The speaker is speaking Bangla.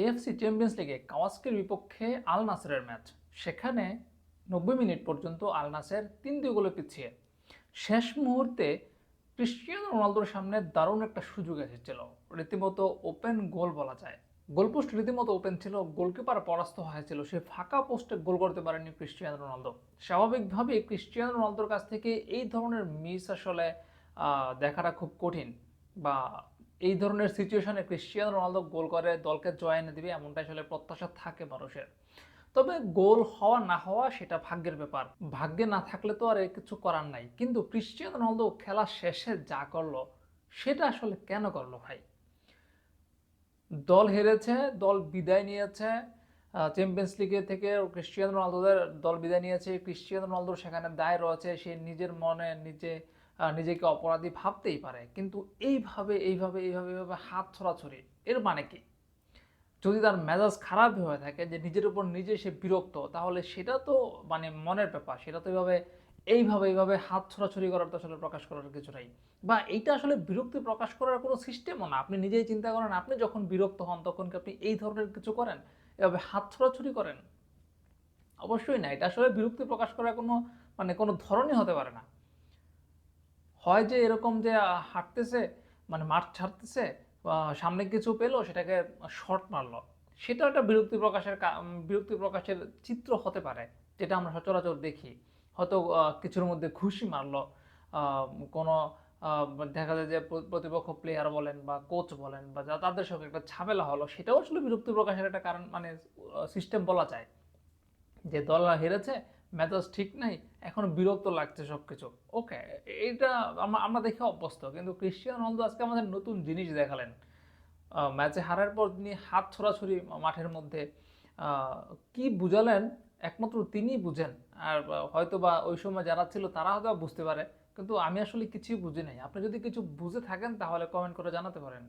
এএফসি চ্যাম্পিয়ন্স লিগে কাওয়াস্কের বিপক্ষে আল নাসেরের ম্যাচ। সেখানে নব্বই মিনিট পর্যন্ত আল নাসের তিন দুই গোলে পিছিয়ে। শেষ মুহূর্তে ক্রিশ্চিয়ানো রোনালদোর সামনে দারুণ একটা সুযোগ এসেছিল। রীতিমতো ওপেন গোল বলা যায়। গোলপোস্ট রীতিমতো ওপেন ছিল, গোলকিপার পরাস্ত হয়েছিল, সে ফাঁকা পোস্টে গোল করতে পারেনি ক্রিশ্চিয়ানো রোনালদো। স্বাভাবিকভাবেই ক্রিশ্চিয়ানো রোনালদোর কাছ থেকে এই ধরনের মিস আসলে দেখাটা খুব কঠিন বা এই ধরনের সিচুয়েশনে ক্রিশ্চিয়ানো রোনালদো গোল করে, দলকে জয় এনে দিবে এমনটা আসলে প্রত্যাশা থাকে মানুষের। তবে গোল হওয়া না হওয়া সেটা ভাগ্যের ব্যাপার। ভাগ্যে না থাকলে তো আর কিছু করার নাই। কিন্তু ক্রিশ্চিয়ানো রোনালদো খেলা শেষে যা করল, সেটা আসলে কেন করল ভাই? দল হেরেছে, দল বিদায় নিয়েছে চ্যাম্পিয়ন্স লিগে থেকে ক্রিশ্চিয়ানো রোনালদোদের দল বিদায় নিয়েছে। ক্রিশ্চিয়ানো রোনালদোর সেখানে দায় রয়েছে, সে নিজের মনে, নিজে নিজেকে অপরাধী ভাবতেই পারে। কিন্তু এইভাবে এইভাবে এইভাবে এইভাবে হাত ছড়াছড়ি, এর মানে কি? যদি তার মেজাজ খারাপ হয়ে থাকে, যে নিজের উপর নিজে সে বিরক্ত, তাহলে সেটা তো মানে মনের ব্যাপার। সেটা তো এইভাবে এইভাবে এইভাবে হাত ছড়াছড়ি করার তো আসলে প্রকাশ করার কিছু নাই। বা এইটা আসলে বিরক্তি প্রকাশ করার কোনো সিস্টেমও না। আপনি নিজেই চিন্তা করেন, আপনি যখন বিরক্ত হন, তখন কি আপনি এই ধরনের কিছু করেন? এভাবে হাত ছড়াছড়ি করেন? অবশ্যই না। এটা আসলে বিরক্তি প্রকাশ করার কোনো মানে কোনো ধরনই হতে পারে না। হয় যে এরকম যে হাঁটতেছে মানে মাঠ ছাড়তেছে, বা সামনে কিছু পেল, সেটাকে শর্ট মারলো। সেটা একটা বিরক্তি প্রকাশের বিরক্তি প্রকাশের চিত্র হতে পারে, যেটা আমরা সচরাচর দেখি। হয়তো কিছুর মধ্যে খুশি মারলো কোনো দেখা যায় যে প্রতিপক্ষ প্লেয়ার বলেন বা কোচ বলেন, বা যা, তাদের সঙ্গে একটা ঝামেলা হলো, সেটাও আসলে বিরক্তি প্রকাশের একটা কারণ মানে সিস্টেম বলা যায়। যে দল হেরেছে মেজাজ ঠিক নাই, এখন বিরক্ত লাগছে সব কিছু ওকে এটা আমরা দেখে অভ্যস্ত, কিন্তু ক্রিশ্চিয়ান রোনালদো আজকে আমাদের নতুন জিনিস দেখালেন। ম্যাচে হারার পর তিনি হাত ছড়াছড়ি মাঠের মধ্যে কি বুঝালেন? একমাত্র তিনিই বুঝেন। আর হয়তো বা ওই সময় যারা ছিল তারা হয়তো বুঝতে পারে, কিন্তু আমি আসলে কিছুই বুঝি নাই। আপনি যদি কিছু বুঝে থাকেন তাহলে কমেন্ট করে জানাতে পারেন।